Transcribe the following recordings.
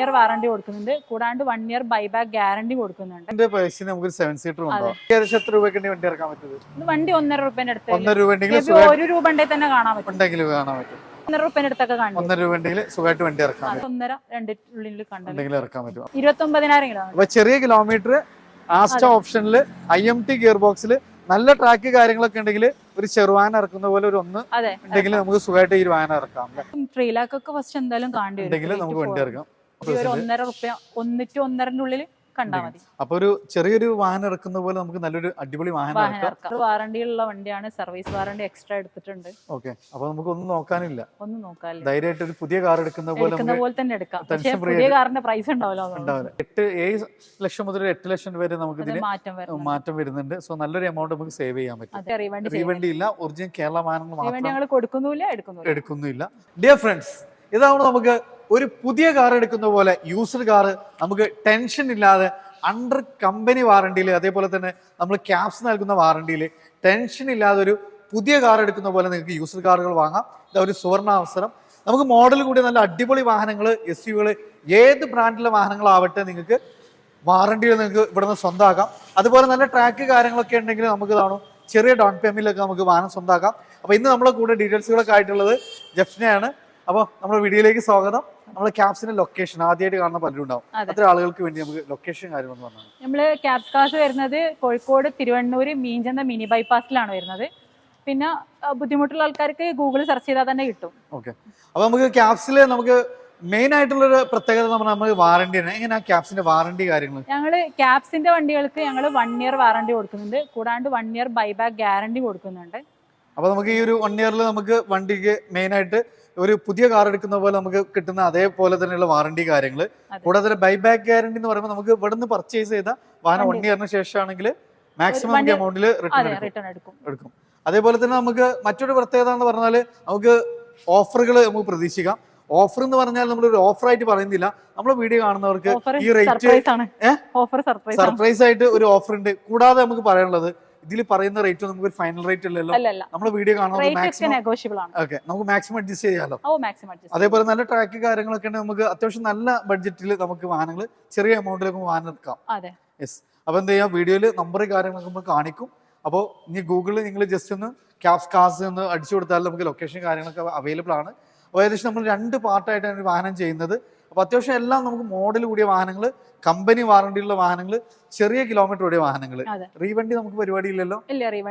Year warranty കൊടുക്കുന്നുണ്ട്. കൂടാണ്ട് one year buyback guarantee കൊടുക്കുന്നുണ്ട്. പൈസ നമുക്ക് ഒരു സെവൻ സീറ്റർ ഉണ്ടോ? ഏകദേശം എത്ര രൂപയ്ക്ക് വണ്ടി ഇറക്കാൻ പറ്റുന്നത്? ഇത് വണ്ടി ഒന്നര റുപ്യന്റെ അടുത്ത് ഒന്നര രൂപ ഒരു രൂപ ഉണ്ടെങ്കിൽ തന്നെ കാണാൻ പറ്റും. ഉണ്ടെങ്കിൽ കാണാൻ പറ്റും. ഒന്നര റുപ്യന്റെ അടുത്തൊക്കെ കാണും. ഒന്നര രൂപ ഉണ്ടെങ്കിൽ സുഖമായിട്ട് വണ്ടി ഇറക്കാൻ പറ്റും. ഒന്നര ഇറക്കാൻ ഇരുപത്തി ഒമ്പതിനായിരം ചെറിയ കിലോമീറ്റർ ആസ്റ്റ ഓപ്ഷനിൽ ഐ എം ടി ഗിയർ ബോക്സിൽ നല്ല ട്രാക്ക് കാര്യങ്ങളൊക്കെ ഉണ്ടെങ്കിൽ ഒരു ചെറുവാൻ ഇറക്കുന്ന പോലെ ഒരു ഒന്ന് ഉണ്ടെങ്കിൽ നമുക്ക് സുഖമായിട്ട് ഈ വാന വാഹനം ഇറക്കാം? ത്രീ ലാക്ക് ഒക്കെ ഫസ്റ്റ് എന്തായാലും കാണേണ്ടി വരും. ഉണ്ടെങ്കിൽ നമുക്ക് വണ്ടി ഇറക്കാം. ഒരു ഒന്നര റുപ്യ ഒന്നിട്ട് ഒന്നരന്റെ ഉള്ളിൽ കണ്ടാൽ മതി. അപ്പൊ ഒരു ചെറിയൊരു വാഹനം ഇറക്കുന്ന പോലെ നമുക്ക് നല്ലൊരു അടിപൊളി വാഹനം വാഹനം ഉള്ള വാറണ്ടിയുള്ള വണ്ടിയാണ് സർവീസ് വാറണ്ടി എക്സ്ട്രാ എടുത്തിട്ടുണ്ട്. ഓക്കെ. അപ്പൊ നമുക്ക് ഒന്നും നോക്കാനില്ല. ഒന്നും നോക്കാനില്ല. ധൈര്യമായിട്ട് ഒരു പുതിയ കാർ എടുക്കുന്ന പോലെ പോലെ തന്നെ എടുക്കാം. പക്ഷേ പുതിയ കാറിന്റെ പ്രൈസ് ഉണ്ടാവല്ലോ എട്ട് ഏഴ് ലക്ഷം മുതൽ എട്ട് ലക്ഷം വരെ നമുക്ക് ഇതിന് മാറ്റം വരും മാറ്റം വരുന്നുണ്ട്. സോ നല്ലൊരു എമൗണ്ട് നമുക്ക് സേവ് ചെയ്യാൻ പറ്റും. റീവണ്ടി ഇല്ല. ഒറിജിനൽ കേരള വാഹനങ്ങൾ മാത്രം ഞങ്ങൾ കൊടുക്കുന്നില്ല എടുക്കുന്നില്ല ഡിയർ ഫ്രണ്ട്സ് ഇതാണ് നമുക്ക് ഒരു പുതിയ കാർ എടുക്കുന്ന പോലെ യൂസ്ഡ് കാർ നമുക്ക് ടെൻഷൻ ഇല്ലാതെ അണ്ടർ കമ്പനി വാറണ്ടിയിൽ അതേപോലെ തന്നെ നമ്മൾ ക്യാപ്സ് നൽകുന്ന വാറണ്ടിയിൽ ടെൻഷൻ ഇല്ലാതെ ഒരു പുതിയ കാർ എടുക്കുന്ന പോലെ നിങ്ങൾക്ക് യൂസ്ഡ് കാറുകൾ വാങ്ങാം. ഇതാ ഒരു സുവർണ അവസരം. നമുക്ക് മോഡൽ കൂടി നല്ല അടിപൊളി വാഹനങ്ങൾ എസ് യുകൾ ഏത് ബ്രാൻഡിലെ വാഹനങ്ങളാവട്ടെ നിങ്ങൾക്ക് വാറണ്ടിയിൽ നിങ്ങൾക്ക് ഇവിടുന്ന് സ്വന്തമാക്കാം അതുപോലെ നല്ല ട്രാക്ക് കാര്യങ്ങളൊക്കെ ഉണ്ടെങ്കിൽ നമുക്ക് കാണും ചെറിയ ഡൗൺ പേയ്മെന്റിലൊക്കെ നമുക്ക് വാഹനം സ്വന്തമാക്കാം അപ്പോൾ ഇന്ന് നമ്മളെ കൂടെ ഡീറ്റെയിൽസുകളൊക്കെ ആയിട്ടുള്ളത് ജഫ്നയാണ്. അപ്പോൾ നമ്മുടെ വീഡിയോയിലേക്ക് സ്വാഗതം. നമ്മൾ ക്യാപ്സിന്റെ ലൊക്കേഷൻ ആദ്യമായിട്ട് കാണുന്ന പലരും ഉണ്ടാവും അത്ര ആളുകൾക്ക് വേണ്ടി നമുക്ക് ലൊക്കേഷൻ കാര്യങ്ങളൊന്നും പറഞ്ഞു നമ്മൾ ക്യാബ്സ് കാസ് വരുന്നത് കോഴിക്കോട് തിരുവണ്ണൂര് മീഞ്ചന്ത മിനി ബൈപ്പാസിലാണ് വരുന്നത്. പിന്നെ ബുദ്ധിമുട്ടുള്ള ആൾക്കാർക്ക് ഗൂഗിൾ സെർച്ച് ചെയ്താൽ തന്നെ കിട്ടും. ഓക്കെ അപ്പോൾ നമുക്ക് ക്യാപ്സിൽ നമുക്ക് മെയിൻ ആയിട്ടുള്ള ഒരു പ്രത്യേകത നമ്മൾ നമുക്ക് വാറണ്ടിയാണ് എങ്ങനെയാ ക്യാപ്സിന്റെ വാറണ്ടി കാര്യങ്ങൾ ഞങ്ങൾ ക്യാബ്സിന്റെ വണ്ടികൾക്ക് ഞങ്ങൾ വൺ ഇയർ വാറണ്ടി കൊടുക്കുന്നുണ്ട്. കൂടാണ്ട് വൺ ഇയർ ബൈബാക്ക് ഗ്യാരണ്ടി കൊടുക്കുന്നുണ്ട്. അപ്പോൾ നമുക്ക് ഈ ഒരു വൺ ഇയറിൽ നമുക്ക് വണ്ടിക്ക് മെയിൻ ആയിട്ട് ഒരു പുതിയ കാർ എടുക്കുന്ന പോലെ നമുക്ക് കിട്ടുന്ന അതേപോലെ തന്നെയുള്ള വാറണ്ടി കാര്യങ്ങൾ കൂടാതെ ബൈബാക്ക് ഗ്യാരണ്ടി എന്ന് പറയുമ്പോൾ നമുക്ക് ഇവിടെ നിന്ന് പർച്ചേസ് ചെയ്ത വാഹനം വൺ. ഇയറിന് ശേഷമാണെങ്കിൽ മാക്സിമം എമൗണ്ടിൽ റിട്ടേൺ എടുക്കും. അതേപോലെ തന്നെ നമുക്ക് മറ്റൊരു പ്രത്യേകത എന്ന് പറഞ്ഞാൽ നമുക്ക് ഓഫറുകൾ നമുക്ക് പ്രതീക്ഷിക്കാം. ഓഫർ എന്ന് പറഞ്ഞാൽ നമ്മൾ ഒരു ഓഫർ ആയിട്ട് പറയുന്നില്ല. നമ്മൾ വീഡിയോ കാണുന്നവർക്ക് ഈ റേറ്റ് സർപ്രൈസ് ആയിട്ട് ഒരു ഓഫർ ഉണ്ട്. കൂടാതെ നമുക്ക് പറയാനുള്ളത് ഇതിൽ പറയുന്ന റേറ്റ് നമുക്ക് ഒരു ഫൈനൽ റേറ്റ് അല്ലല്ലോ. അല്ല അല്ല. നമ്മൾ വീഡിയോ ആണ്. ഓക്കെ നമുക്ക് മാക്സിമം അഡ്ജസ്റ്റ് ചെയ്യാലോ. ഓ മാക്സിമം അഡ്ജസ്റ്റ് അതേപോലെ നല്ല ട്രാക്ക് കാര്യങ്ങളൊക്കെ ഉണ്ടെങ്കിൽ നമുക്ക് അത്യാവശ്യം നല്ല ബഡ്ജറ്റിൽ നമുക്ക് വാഹനങ്ങൾ ചെറിയ എമൗണ്ടിലേക്ക് വാഹനം എടുക്കാം. അതെ. യെസ് അപ്പോൾ എന്ത് ചെയ്യാം? വീഡിയോയിൽ നമ്പർ കാര്യങ്ങളൊക്കെ നമ്മൾ കാണിക്കും. അപ്പോൾ ഇനി ഗൂഗിളിൽ നിങ്ങൾ ജസ്റ്റ് ഒന്ന് ക്യാപ്സ് കാസ് ഒന്ന് അടിച്ചു കൊടുത്താൽ നമുക്ക് ലൊക്കേഷൻ കാര്യങ്ങളൊക്കെ അവൈലബിൾ ആണ്. അപ്പോൾ ഏകദേശം നമ്മൾ രണ്ട് പാർട്ടായിട്ടാണ് ഒരു വാഹനം ചെയ്യുന്നത്. അപ്പോൾ അത്യാവശ്യം എല്ലാം നമുക്ക് മോഡൽ കൂടിയ വാഹനങ്ങൾ കമ്പനി വാറണ്ടിയുള്ള വാഹനങ്ങൾ ചെറിയ കിലോമീറ്റർ ഓടിയ വാഹനങ്ങൾ റീവണ്ടി നമുക്ക് പരിപാടി ഇല്ലല്ലോ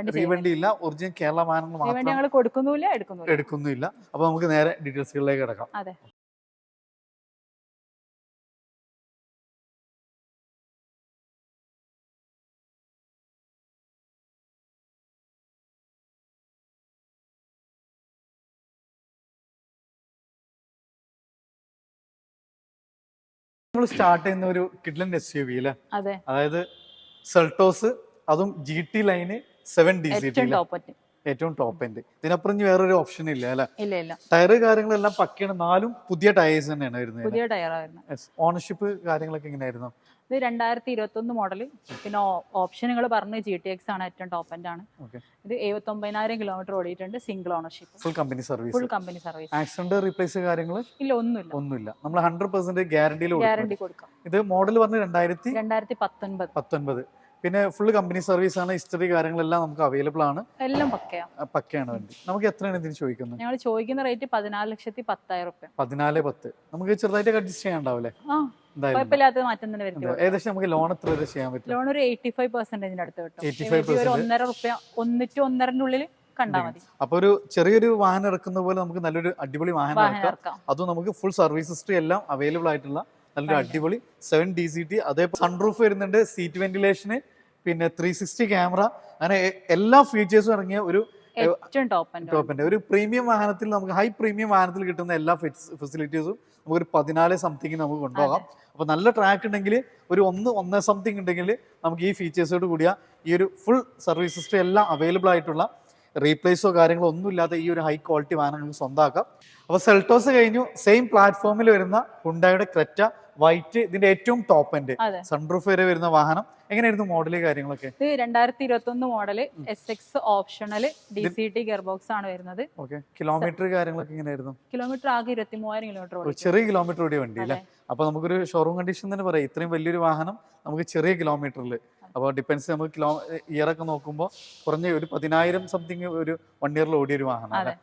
ഇല്ല റീവണ്ടി ഇല്ല. ഒറിജിനൽ കേരള വാഹനങ്ങൾ മാത്രം എടുക്കുന്നില്ല അപ്പൊ നമുക്ക് നേരെ ഡീറ്റെയിൽസുകളിലേക്ക് കിടക്കാം. നമ്മൾ സ്റ്റാർട്ട് ചെയ്യുന്ന ഒരു കിഡ്ലൻ എസ് യു വി അല്ലേ അതായത് സെൾട്ടോസ് അതും G T line seven D C ഏറ്റവും ടി ഏറ്റവും ടോപ്പ് എൻഡ് ഇതിനപ്പുറം ഇനി വേറൊരു ഓപ്ഷൻ ഇല്ല അല്ലെ? ടയർ കാര്യങ്ങളെല്ലാം പക്കയാണ്. നാലും പുതിയ ടയേഴ്സ് തന്നെയാണ് വരുന്നത് ഓണർഷിപ്പ് കാര്യങ്ങളൊക്കെ എങ്ങനെയായിരുന്നു? ഇത് രണ്ടായിരത്തി ഇരുപത്തി ഒന്ന് മോഡൽ പിന്നെ ഓപ്ഷനുകൾ പറഞ്ഞ് ജി ടി എക്സ് ആണ് ഏറ്റവും ടോപ്പ് എൻഡ് ആണ്. ഇത് എഴുപത്തി ഒമ്പതിനായിരം കിലോമീറ്റർ ഓടിയിട്ടുണ്ട് single ownership full company service full company service accident replace കാര്യങ്ങൾ ഇല്ല ഒന്നുമില്ല. ഒന്നുമില്ല. നമ്മൾ ഹൺഡ്രഡ് പെർസെന്റ് ഗ്യാരണ്ടിയിൽ ഗ്യാരണ്ടി കൊടുക്കാം. ഇത് മോഡൽ പറഞ്ഞ് രണ്ടായിരത്തി രണ്ടായിരത്തി പത്തൊൻപത്. പത്തൊൻപത് പിന്നെ ഫുൾ കമ്പനി സർവീസ് ആണ്. ഹിസ്റ്ററി കാര്യങ്ങളെല്ലാം നമുക്ക് അവൈലബിൾ ആണ്. എല്ലാം പക്കയാ. പക്കയാണ് വണ്ടി. നമുക്ക് എത്രയാണ് ഇതിന് ചോദിക്കുന്നത്? ഞങ്ങൾ ചോദിക്കുന്ന റേറ്റ് പതിനാല് ലക്ഷത്തി പത്തായിരം പതിനാല് പത്ത്. നമുക്ക് ചെറുതായിട്ട് അഡ്ജസ്റ്റ് ചെയ്യാണ്ടാവില്ലേ കുഴപ്പമില്ലാത്ത മാറ്റം തന്നെ വരുത്തി എന്താ, ഏകദേശം നമുക്ക് ലോൺ എത്ര വരെ ചെയ്യാൻ പറ്റും? ലോൺ ഒരു എയ്റ്റി ഫൈവ് പെർസെന്റേജിന്റെ അടുത്ത് കിട്ടും. 85% ഒരു ഒന്നര റുപ്യ ഒന്നിട്ട് ഒന്നരന്റെ ഉള്ളിൽ കണ്ടാൽ മതി. അപ്പൊ ഒരു ചെറിയൊരു വാഹനം ഇറക്കുന്ന പോലെ നമുക്ക് നല്ലൊരു അടിപൊളി വാഹനം ഇറക്കാം. അതും നമുക്ക് ഫുൾ സർവീസ് ഹിസ്റ്ററി എല്ലാം അവൈലബിൾ ആയിട്ടുള്ള നല്ലൊരു അടിപൊളി സെവൻ ഡി സി ടി അതേപോലെ സൺറൂഫ് വരുന്നുണ്ട് സീറ്റ് വെന്റിലേഷന് പിന്നെ ത്രീ സിക്സ്റ്റി ക്യാമറ അങ്ങനെ എല്ലാ ഫീച്ചേഴ്സും ഇറങ്ങിയ ഒരു ടോപ്പിന്റെ ഒരു പ്രീമിയം വാഹനത്തിൽ നമുക്ക് ഹൈ പ്രീമിയം വാഹനത്തിൽ കിട്ടുന്ന എല്ലാ ഫെസിലിറ്റീസും നമുക്ക് ഒരു പതിനാല് സംതിങ് നമുക്ക് കൊണ്ടുപോകാം. അപ്പൊ നല്ല ട്രാക്ക് ഉണ്ടെങ്കിൽ ഒരു ഒന്ന് ഒന്ന് സംതിങ് ഉണ്ടെങ്കിൽ നമുക്ക് ഈ ഫീച്ചേഴ്സോട് കൂടിയ ഈ ഒരു ഫുൾ സർവീസ് സിസ്റ്റം എല്ലാം അവൈലബിൾ ആയിട്ടുള്ള റീപ്ലേസോ കാര്യങ്ങളോ ഒന്നും ഇല്ലാത്ത ഈ ഒരു ഹൈ ക്വാളിറ്റി വാഹനം നമുക്ക് സ്വന്തമാക്കാം അപ്പോൾ സെൽട്ടോസ് കഴിഞ്ഞു സെയിം പ്ലാറ്റ്ഫോമിൽ വരുന്ന ഹുണ്ടായുടെ ക്രെറ്റ വൈറ്റ് ഇതിന്റെ ഏറ്റവും ടോപ്പ് എൻഡ് സൺപ്രൂഫ് വരെ വരുന്ന വാഹനം. എങ്ങനെയായിരുന്നു മോഡൽ കാര്യങ്ങളൊക്കെ? ഇത് രണ്ടായിരത്തി ഇരുപത്തി ഒന്ന് model S X optional D C T gear box ആണ് വരുന്നത്. ഓക്കെ കിലോമീറ്റർ കാര്യങ്ങളൊക്കെ എങ്ങനെയായിരുന്നു? കിലോമീറ്റർ ആകെ ഇരുപത്തി മൂവായിരം കിലോമീറ്റർ ചെറിയ കിലോമീറ്റർ കൂടി വണ്ടി അല്ലേ. അപ്പൊ നമുക്കൊരു ഷോറൂം കണ്ടീഷൻ തന്നെ പറയാം. ഇത്രയും വലിയൊരു വാഹനം നമുക്ക് ചെറിയ കിലോമീറ്ററിൽ അപ്പോൾ ഡിപ്പെൻസ് നമുക്ക് കിലോ ഇയർ ഒക്കെ നോക്കുമ്പോൾ കുറഞ്ഞ ഒരു പതിനായിരം സംതിങ് ഒരു വൺ ഇയറിൽ ഓടിയ ഒരു വാഹനം.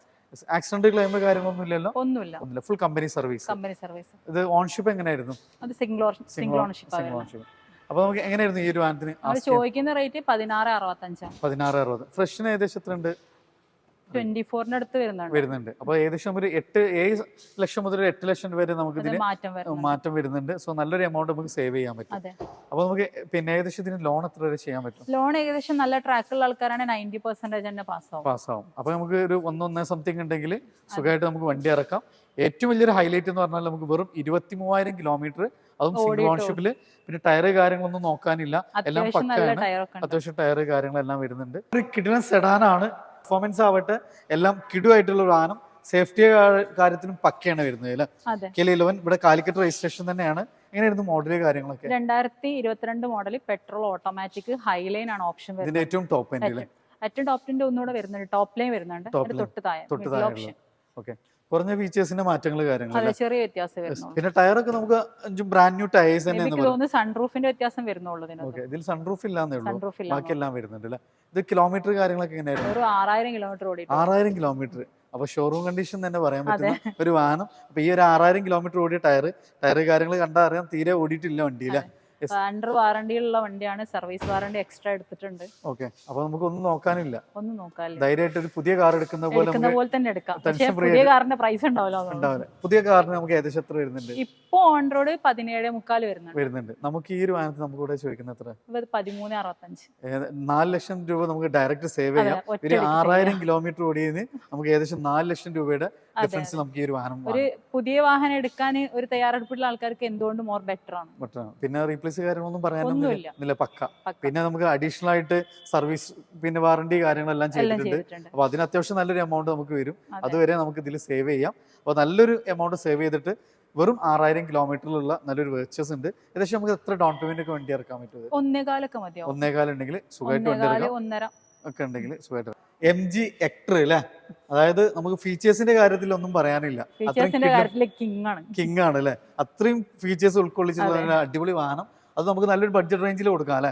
ആക്സിഡന്റ് ക്ലെയിം കാര്യങ്ങളൊന്നും ഇല്ലല്ലോ? ഒന്നുമില്ല. ഒന്നുമില്ല. Full company service company service ഇത് ഓൺഷിപ്പ് എങ്ങനെയായിരുന്നു? അത് സിംഗിൾ സിംഗിൾ ഓൺഷിപ്പ് ഓൺഷിപ്പ് അപ്പൊ നമുക്ക് എങ്ങനെയായിരുന്നു ഈ ഒരു വാനത്തിന് ചോദിക്കുന്ന റേറ്റ് പതിനാറ് അറുപത്തഞ്ചാണ് പതിനാറ് അറുപത്. ഫ്രഷിന് ഏകദേശം എത്ര ഉണ്ട് ട്വന്റി ഫോറിന് അടുത്ത് വരുന്നുണ്ട്. വരുന്നുണ്ട് അപ്പൊ ഏകദേശം ഒരു എട്ട് ഏഴ് ലക്ഷം മുതൽ എട്ട് ലക്ഷം വരെ നമുക്ക് ഇത് ഇതിന് മാറ്റം വരുന്നുണ്ട്. സോ നല്ലൊരു എമൗണ്ട് നമുക്ക് സേവ് ചെയ്യാൻ പറ്റും. അപ്പോൾ അപ്പൊ നമുക്ക് പിന്നെ ഏകദേശം ഇതിന് ലോൺ എത്ര വരെ ചെയ്യാൻ പറ്റും? ലോൺ ഏകദേശം നല്ല ട്രാക്കുള്ള ആൾക്കാരാണ് നയന്റി പെർസെന്റേജ് തന്നെ പാസ്സാവും പാസ്സാവും അപ്പൊ നമുക്ക് ഒരു ഒന്നൊന്നേ സംതിങ് ഉണ്ടെങ്കിൽ സുഖമായിട്ട് നമുക്ക് വണ്ടി ഇറക്കാം. ഏറ്റവും വലിയൊരു ഹൈലൈറ്റ് എന്ന് പറഞ്ഞാൽ നമുക്ക് വെറും ഇരുപത്തി മൂവായിരം കിലോമീറ്റർ അതും സിംഗിൾ. ഓൺഷിപ്പിൽ പിന്നെ ടയർ കാര്യങ്ങളൊന്നും നോക്കാനില്ല. എല്ലാം പക്കയാണ് അത്യാവശ്യം ടയർ കാര്യങ്ങളെല്ലാം വരുന്നുണ്ട്. ഒരു കിടിലൻ സെഡാനാണ് പെർഫോമൻസ് ആവട്ടെ എല്ലാം കിടുവായിട്ടുള്ള ഒരു വാഹനം സേഫ്റ്റി കാര്യത്തിനും പക്കയാണ് വരുന്നത് അല്ലേ? കെ ഇലവൻ ഇവിടെ കാലിക്കറ്റ് രജിസ്ട്രേഷൻ തന്നെയാണ്. എങ്ങനെയായിരുന്നു മോഡൽ കാര്യങ്ങളൊക്കെ? രണ്ടായിരത്തി ഇരുപത്തിരണ്ട് മോഡൽ പെട്രോൾ ഓട്ടോമാറ്റിക് ഹൈലൈൻ ആണ് ഓപ്ഷൻ വരുന്നത്. ഏറ്റവും ടോപ്പ് ഏറ്റവും ടോപ്പിന്റെ ഒന്നുകൂടെ വരുന്നുണ്ട്. ടോപ്പ് ലൈൻ വരുന്നുണ്ട്. തൊട്ട് താഴെ. തൊട്ട് കുറഞ്ഞ ഫീച്ചേഴ്സിന്റെ മാറ്റങ്ങൾ കാര്യങ്ങൾ ചെറിയ വ്യത്യാസം പിന്നെ ടയറൊക്കെ നമുക്ക് അഞ്ചും ബ്രാൻഡ് ന്യൂ ടയേഴ്സ് തന്നെ സൺറൂഫിന്റെ വ്യത്യാസം വരുന്നുള്ളൂ ഓക്കെ ഇതിൽ സൺറൂഫ് ഇല്ലാന്നേ ഉള്ളൂ. ബാക്കി എല്ലാം വരുന്നുണ്ട് അല്ലേ? ഇത് കിലോമീറ്റർ കാര്യങ്ങളൊക്കെ എങ്ങനെയായിരുന്നു? ഒരു ആറായിരം കിലോമീറ്റർ ഓടി ആറായിരം കിലോമീറ്റർ അപ്പൊ ഷോറൂം കണ്ടീഷൻ തന്നെ പറയാൻ പറ്റുന്ന ഒരു വാഹനം. അപ്പൊ ഈ ഒരു ആറായിരം കിലോമീറ്റർ ഓടിയ ടയർ ടയർ കാര്യങ്ങൾ കണ്ടാൽ അറിയാം തീരെ ഓടിയിട്ടില്ല വണ്ടിയിലെ. അണ്ടർ വാറണ്ടിയുള്ള വണ്ടിയാണ്. സർവീസ് വാറണ്ടി എക്സ്ട്രാ എടുത്തിട്ടുണ്ട്. ഓക്കെ അപ്പൊ നമുക്ക് ഒന്നും നോക്കാനില്ല. ഒന്നും നോക്കാനില്ല. ധൈര്യമായിട്ട് ഒരു പുതിയ കാർ എടുക്കുന്ന പോലെ എടുക്കുന്ന പോലെ തന്നെ എടുക്കാം. പക്ഷേ പുതിയ കാറിന്റെ പ്രൈസ് ഉണ്ടാവല്ലോ പുതിയ കാറിന് നമുക്ക് ഏകദേശം എത്ര വരുന്നുണ്ട്? ഇപ്പൊ ഓൺ റോഡ് പതിനേഴ് മുക്കാൽ വരുന്നുണ്ട്. വരുന്നുണ്ട്. നമുക്ക് ഈ ഒരു വാഹനത്തിൽ നമുക്ക് ഇവിടെ ചോദിക്കുന്ന എത്ര? പതിമൂന്ന് അറുപത്തഞ്ച്. നാല് ലക്ഷം രൂപ നമുക്ക് ഡയറക്റ്റ് സേവ് ചെയ്യാം. ഒരു ആറായിരം കിലോമീറ്റർ ഓടിയതിന് നമുക്ക് ഏകദേശം നാല് ലക്ഷം രൂപയുടെ ഡിഫറൻസ് നമുക്ക് ഈ ഒരു വാഹനം ഒരു പുതിയ വാഹനം എടുക്കാൻ ഒരു തയ്യാറെടുപ്പുള്ള ആൾക്കാർക്ക് എന്തുകൊണ്ട് മോർ ബെറ്റർ ആണ്. ബെറ്റർ പിന്നെ റീപ്ലേസ് കാര്യങ്ങളൊന്നും പറയാനൊന്നും ഒന്നുമില്ല. ഇല്ല പക്ക. പിന്നെ നമുക്ക് അഡീഷണൽ ആയിട്ട് സർവീസ് പിന്നെ വാറണ്ടി കാര്യങ്ങളെല്ലാം ചെയ്തിട്ടുണ്ട്. അപ്പൊ അതിന് അത്യാവശ്യം നല്ലൊരു എമൗണ്ട് നമുക്ക് വരും. അതുവരെ നമുക്ക് ഇതിൽ സേവ് ചെയ്യാം. അപ്പോൾ നല്ലൊരു എമൗണ്ട് സേവ് ചെയ്തിട്ട് വെറും ആറായിരം കിലോമീറ്ററിലുള്ള നല്ലൊരു വേർച്ചസ് ഉണ്ട്. ഏകദേശം നമുക്ക് എത്ര ഡൗൺ പേയ്മെന്റ് ഒക്കെ വണ്ടി ഇറക്കാൻ പറ്റും? ഒന്നേകാലൊക്കെ മതി ഒന്നേകാലുണ്ടെങ്കിൽ സുഖമായിട്ട് വണ്ടി ഒന്നര. ഒക്കെ ഉണ്ടെങ്കിൽ സുഖമായിട്ട് എം ജി എക്ടർ അല്ലേ അതായത് നമുക്ക് ഫീച്ചേഴ്സിന്റെ കാര്യത്തിൽ ഒന്നും പറയാനില്ല കിങ് ആണ് അല്ലെ അത്രയും ഫീച്ചേഴ്സ് ഉൾക്കൊള്ളിച്ചുള്ള ഒരു അടിപൊളി വാഹനം. അത് നമുക്ക് നല്ലൊരു ബഡ്ജറ്റ് റേഞ്ചിൽ കൊടുക്കാം അല്ലെ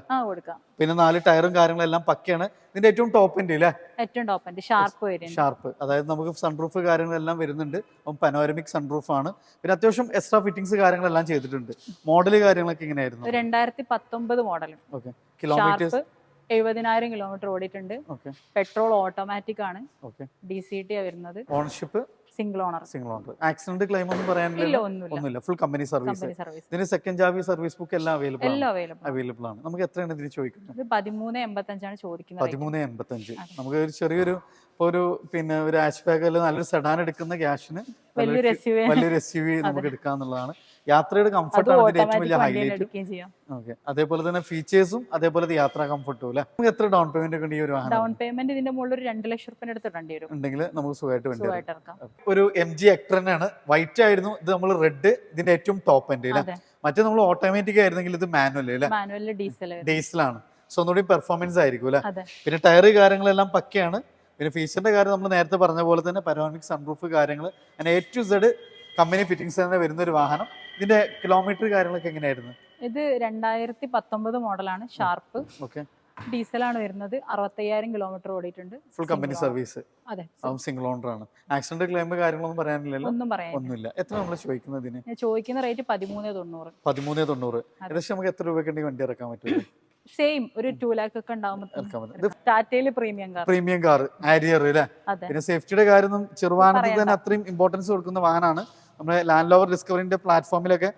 പിന്നെ നാല് ടയറും കാര്യങ്ങളും എല്ലാം പക്കയാണ്. ഇതിന്റെ ഏറ്റവും ടോപ്പ് എൻഡ് അല്ലേ ഏറ്റവും ടോപ്പ് ഷാർപ്പ് ഷാർപ്പ് അതായത് നമുക്ക് സൺറൂഫ് കാര്യങ്ങളെല്ലാം വരുന്നുണ്ട്. അപ്പം പനോരമിക് സൺറൂഫ് ആണ്. പിന്നെ അത്യാവശ്യം എക്സ്ട്രാ ഫിറ്റിംഗ്സ് കാര്യങ്ങളെല്ലാം ചെയ്തിട്ടുണ്ട്. മോഡൽ കാര്യങ്ങളൊക്കെ ഇങ്ങനെയായിരുന്നു. രണ്ടായിരത്തി പത്തൊമ്പത് മോഡൽ ഓക്കെ കിലോമീറ്റേഴ്സ് എഴുപതിനായിരം കിലോമീറ്റർ ഓടിയിട്ടുണ്ട്. ഓക്കെ. പെട്രോൾ ഓട്ടോമാറ്റിക് ആണ്. ഓക്കെ. ഡി സി ടി വരുന്നത്. Ownership? Single owner. Single owner. Accident claim ഒന്നും പറയാനില്ല ഒന്നുമില്ല. Full company service. ഇതിന് സെക്കൻഡ് ജാവി സർവീസ് ബുക്ക് എല്ലാം അവൈലബിൾ എല്ലാം അവൈലബിൾ ആണ്. നമുക്ക് എത്രയാണ് ഇതിന് ചോദിക്കുന്നത്? പതിമൂന്ന് എൺപത്തഞ്ചാണ് ചോദിക്കുന്നത്. പതിമൂന്ന് എൺപത്തഞ്ച്. നമുക്ക് ഒരു ചെറിയൊരു ഒരു പിന്നെ ഒരു ആഷ് ബാഗ് അല്ലെങ്കിൽ നല്ലൊരു സെഡാൻ എടുക്കുന്ന ക്യാഷിന് വലിയൊരു എസ് യു വി നമുക്ക് എടുക്കാന്നുള്ളതാണ്. യാത്രയുടെ കംഫർട്ടാണ് ഇതിന്റെ ഏറ്റവും വലിയ ഹൈലൈറ്റ് ഓക്കെ അതേപോലെ തന്നെ ഫീച്ചേഴ്സും അതേപോലെ യാത്രാ കംഫർട്ടും അല്ലെ? നമുക്ക് എത്ര ഡൗൺ പേയ്മെന്റ് ഒക്കെ ഈ ഒരു വാഹനം ഡൗൺ പേയ്മെന്റ് ഇതിന്റെ മുകളിൽ ഒരു രണ്ട് ലക്ഷം റുപ്യ എടുത്ത് ഇടേണ്ടി വരും. ഉണ്ടെങ്കിൽ നമുക്ക് സുഖമായിട്ട് വണ്ടി ഒരു എം ജി എക്ടർ തന്നെയാണ്. വൈറ്റ് ആയിരുന്നു. ഇത് നമ്മൾ റെഡ് ഇതിന്റെ ഏറ്റവും ടോപ്പ് എൻഡ് അല്ലെ? മറ്റേ നമ്മൾ ഓട്ടോമാറ്റിക് ആയിരുന്നെങ്കിൽ ഇത് മാനുവൽ അല്ലെ? ഡീസൽ ഡീസലാണ് സോ ഒന്നുകൂടി പെർഫോമൻസ് ആയിരിക്കും അല്ലെ? പിന്നെ ടയർ കാര്യങ്ങളെല്ലാം പക്കയാണ്. പിന്നെ ഫീച്ചറിന്റെ കാര്യം നമ്മൾ നേരത്തെ പറഞ്ഞ പോലെ തന്നെ പരോമിക് സൺറൂഫ് കാര്യങ്ങൾ അങ്ങനെ A to Z company fittings തന്നെ വരുന്ന ഒരു വാഹനം. ഇതിന്റെ കിലോമീറ്റർ കാര്യങ്ങളൊക്കെ എങ്ങനെയായിരുന്നു? ഇത് രണ്ടായിരത്തി പത്തൊമ്പത് മോഡലാണ് ഷാർപ്പ്. ഓക്കെ ഡീസലാണ് വരുന്നത് അറുപത്തയ്യായിരം കിലോമീറ്റർ ഓടിയിട്ടുണ്ട്. ഫുൾ കമ്പനി സർവീസ് അതെ സിംഗിൾ ഓണർ ആണ്. ആക്സിഡന്റ് ക്ലെയിം കാര്യങ്ങളൊന്നും പറയാനില്ലല്ലോ? ഒന്നും പറയാൻ ഒന്നുമില്ല. എത്ര നമ്മൾ ചോദിക്കുന്നതിന് ഞാൻ ചോദിക്കുന്ന റേറ്റ് പതിമൂന്ന് തൊണ്ണൂറ്. പതിമൂന്ന് തൊണ്ണൂറ്. ഏകദേശം നമുക്ക് എത്ര രൂപയ്ക്ക് വണ്ടി ഇറക്കാൻ പറ്റും? സെയിം ഒരു ടു ലാക്ക് ഒക്കെ ഉണ്ടാവുമ്പോൾ ടാറ്റയിൽ premium car premium car Harrier അല്ലേ? പിന്നെ സേഫ്റ്റിയുടെ കാര്യം ചെറുവാനത്തിൽ തന്നെ അത്രയും ഇമ്പോർട്ടൻസ് കൊടുക്കുന്ന വാഹനമാണ്. നമ്മുടെ ലാൻഡ് ലോവർ ഡിസ്കവറിന്റെ പ്ലാറ്റ്ഫോമിലൊക്കെ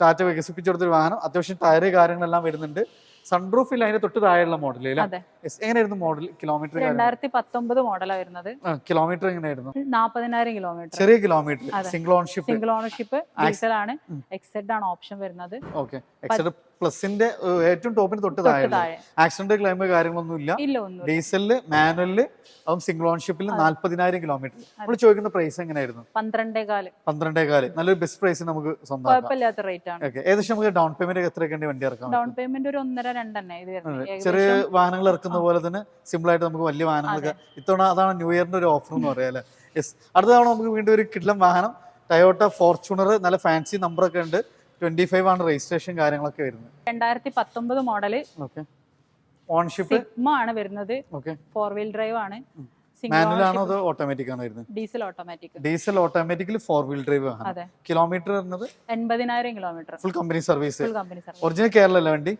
ടാറ്റ വികസിപ്പിച്ചെടുത്തൊരു വാഹനം. അത്യാവശ്യം ടയർ കാര്യങ്ങളെല്ലാം വരുന്നുണ്ട്. സൺപ്രൂഫ് ഇല്ല അതിന്റെ തൊട്ട് താഴെയുള്ള മോഡൽ എങ്ങനെയായിരുന്നു മോഡൽ കിലോമീറ്റർ രണ്ടായിരത്തി പത്തൊമ്പത് മോഡലാണ് വരുന്നത്. കിലോമീറ്റർ എങ്ങനെയായിരുന്നു? നാപ്പതിനായിരം കിലോമീറ്റർ ചെറിയ kilometre single ownership single ownership diesel ആണ്. എക്സെഡ് ആണ് ഓപ്ഷൻ വരുന്നത്. ഓക്കെ എക്സഡ് പ്ലസിന്റെ ഏറ്റവും ടോപ്പിന് തൊട്ട് താഴെ. ആക്സിഡന്റ് ക്ലെയിം കാര്യങ്ങളൊന്നും ഇല്ല ഡീസലിൽ മാനുവലിൽ അതും സിംഗിൾ ഓൺഷിപ്പിൽ നാല്പതിനായിരം കിലോമീറ്റർ. നമ്മൾ ചോദിക്കുന്ന പ്രൈസ് എങ്ങനെയായിരുന്നു? പന്ത്രണ്ടേ കാൽ നല്ലൊരു ബെസ്റ്റ് പ്രൈസ് നമുക്ക് സ്വന്തം റേറ്റ് ആണ്. ഏകദേശം നമുക്ക് ഡൗൺ പേയ്മെന്റ് എത്രയൊക്കെ വണ്ടി ഇറക്കാം ഡൗൺ പേയ്മെന്റ് ഒരു ഒന്നര രണ്ടെണ്ണേ ചെറിയ വാഹനങ്ങൾ ഇറക്കുന്ന പോലെ തന്നെ സിമ്പിൾ ആയിട്ട് നമുക്ക് വലിയ വാഹനങ്ങളൊക്കെ ഇത്തവണ അതാണ് ന്യൂ ഇയറിന്റെ ഒരു ഓഫർ എന്ന് പറയാം അല്ലേ? യെസ് അടുത്ത തവണ നമുക്ക് വീണ്ടും ഒരു കിഡ്ലം വാഹനം ടയോട്ട ഫോർച്യൂണർ നല്ല ഫാൻസി നമ്പറൊക്കെ ഉണ്ട്. ട്വന്റി ഫൈവ് ആണ് രജിസ്ട്രേഷൻ കാര്യങ്ങളൊക്കെ വരുന്നത്. രണ്ടായിരത്തി പത്തൊമ്പത് മോഡൽ ഓക്കെ ഓൺഷിപ്പ് സിഗ്മ ആണ് വരുന്നത്. ഓക്കെ ഫോർ വീൽ ഡ്രൈവ് ആണ്. മാനുവൽ ആണോ അതോ ഓട്ടോമാറ്റിക് ആണോ വരുന്നത്? Diesel automatic diesel automatically four wheel drive ആണ്. കിലോമീറ്റർ വരുന്നത്? എൺപതിനായിരം kilometre full company service original Kerala അല്ല വണ്ടി?